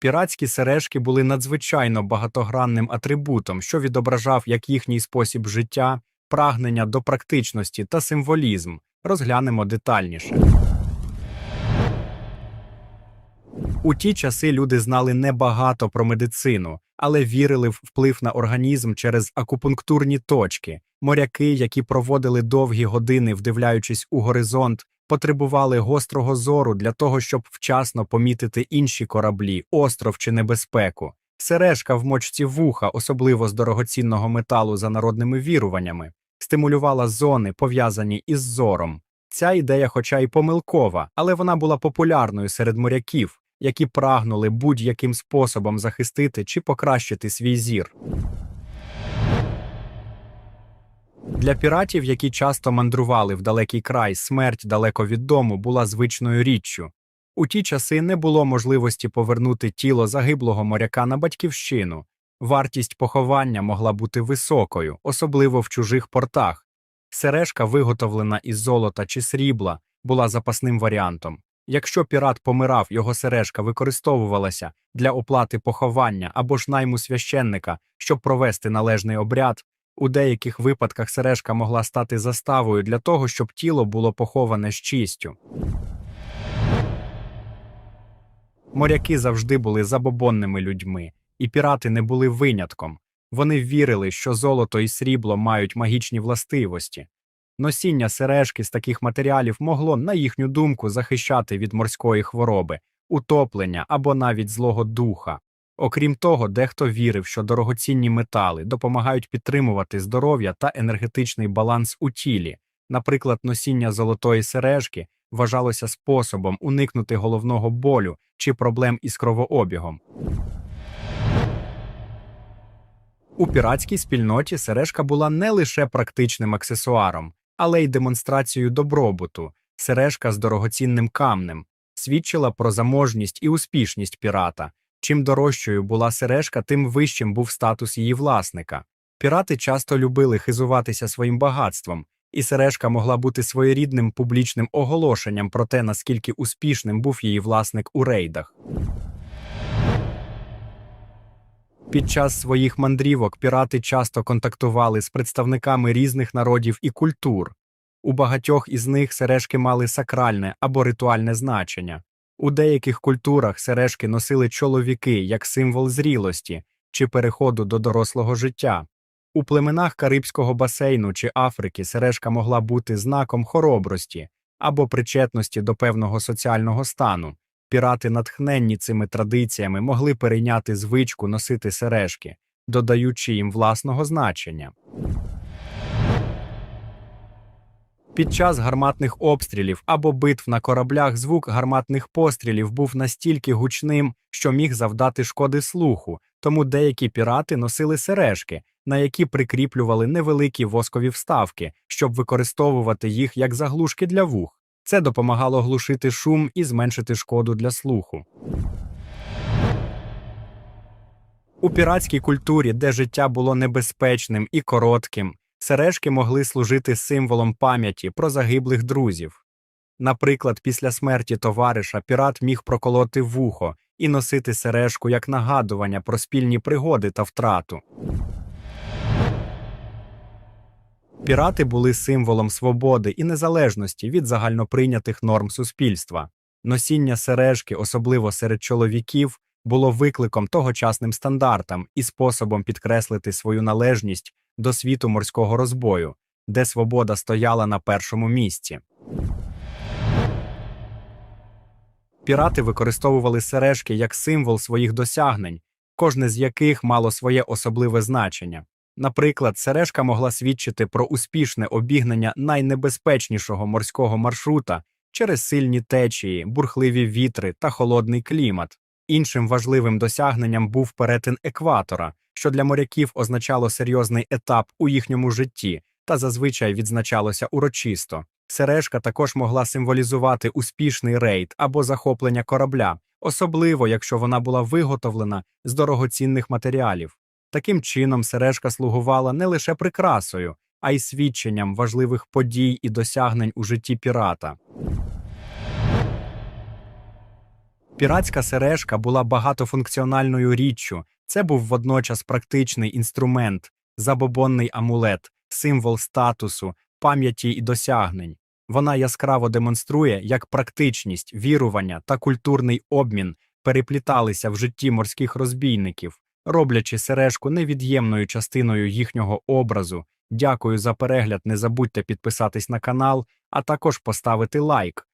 Піратські сережки були надзвичайно багатогранним атрибутом, що відображав як їхній спосіб життя, прагнення до практичності та символізм. Розглянемо детальніше. У ті часи люди знали небагато про медицину, але вірили в вплив на організм через акупунктурні точки. Моряки, які проводили довгі години, вдивляючись у горизонт, потребували гострого зору для того, щоб вчасно помітити інші кораблі, остров чи небезпеку. Сережка в мочці вуха, особливо з дорогоцінного металу за народними віруваннями, стимулювала зони, пов'язані із зором. Ця ідея, хоча й помилкова, але вона була популярною серед моряків, які прагнули будь-яким способом захистити чи покращити свій зір. Для піратів, які часто мандрували в далекий край, смерть далеко від дому була звичною річчю. У ті часи не було можливості повернути тіло загиблого моряка на батьківщину. Вартість поховання могла бути високою, особливо в чужих портах. Сережка, виготовлена із золота чи срібла, була запасним варіантом. Якщо пірат помирав, його сережка використовувалася для оплати поховання або ж найму священника, щоб провести належний обряд. У деяких випадках сережка могла стати заставою для того, щоб тіло було поховане з чистю. Моряки завжди були забобонними людьми, і пірати не були винятком. Вони вірили, що золото і срібло мають магічні властивості. Носіння сережки з таких матеріалів могло, на їхню думку, захищати від морської хвороби, утоплення або навіть злого духа. Окрім того, дехто вірив, що дорогоцінні метали допомагають підтримувати здоров'я та енергетичний баланс у тілі. Наприклад, носіння золотої сережки вважалося способом уникнути головного болю чи проблем із кровообігом. У піратській спільноті сережка була не лише практичним аксесуаром, але й демонстрацією добробуту. Сережка з дорогоцінним камнем свідчила про заможність і успішність пірата. Чим дорожчою була сережка, тим вищим був статус її власника. Пірати часто любили хизуватися своїм багатством, і сережка могла бути своєрідним публічним оголошенням про те, наскільки успішним був її власник у рейдах. Під час своїх мандрівок пірати часто контактували з представниками різних народів і культур. У багатьох із них сережки мали сакральне або ритуальне значення. У деяких культурах сережки носили чоловіки як символ зрілості чи переходу до дорослого життя. У племенах Карибського басейну чи Африки сережка могла бути знаком хоробрості або причетності до певного соціального стану. Пірати, натхненні цими традиціями, могли перейняти звичку носити сережки, додаючи їм власного значення. Під час гарматних обстрілів або битв на кораблях звук гарматних пострілів був настільки гучним, що міг завдати шкоди слуху, тому деякі пірати носили сережки, на які прикріплювали невеликі воскові вставки, щоб використовувати їх як заглушки для вух. Це допомагало глушити шум і зменшити шкоду для слуху. У піратській культурі, де життя було небезпечним і коротким, сережки могли служити символом пам'яті про загиблих друзів. Наприклад, після смерті товариша пірат міг проколоти вухо і носити сережку як нагадування про спільні пригоди та втрату. Пірати були символом свободи і незалежності від загальноприйнятих норм суспільства. Носіння сережки, особливо серед чоловіків, було викликом тогочасним стандартам і способом підкреслити свою належність до світу морського розбою, де свобода стояла на першому місці. Пірати використовували сережки як символ своїх досягнень, кожне з яких мало своє особливе значення. Наприклад, сережка могла свідчити про успішне обігнення найнебезпечнішого морського маршрута через сильні течії, бурхливі вітри та холодний клімат. Іншим важливим досягненням був перетин екватора, що для моряків означало серйозний етап у їхньому житті та зазвичай відзначалося урочисто. Сережка також могла символізувати успішний рейд або захоплення корабля, особливо якщо вона була виготовлена з дорогоцінних матеріалів. Таким чином, сережка слугувала не лише прикрасою, а й свідченням важливих подій і досягнень у житті пірата. Піратська сережка була багатофункціональною річчю. Це був водночас практичний інструмент, забобонний амулет, символ статусу, пам'яті і досягнень. Вона яскраво демонструє, як практичність, вірування та культурний обмін перепліталися в житті морських розбійників, роблячи сережку невід'ємною частиною їхнього образу. Дякую за перегляд. Не забудьте підписатись на канал, а також поставити лайк.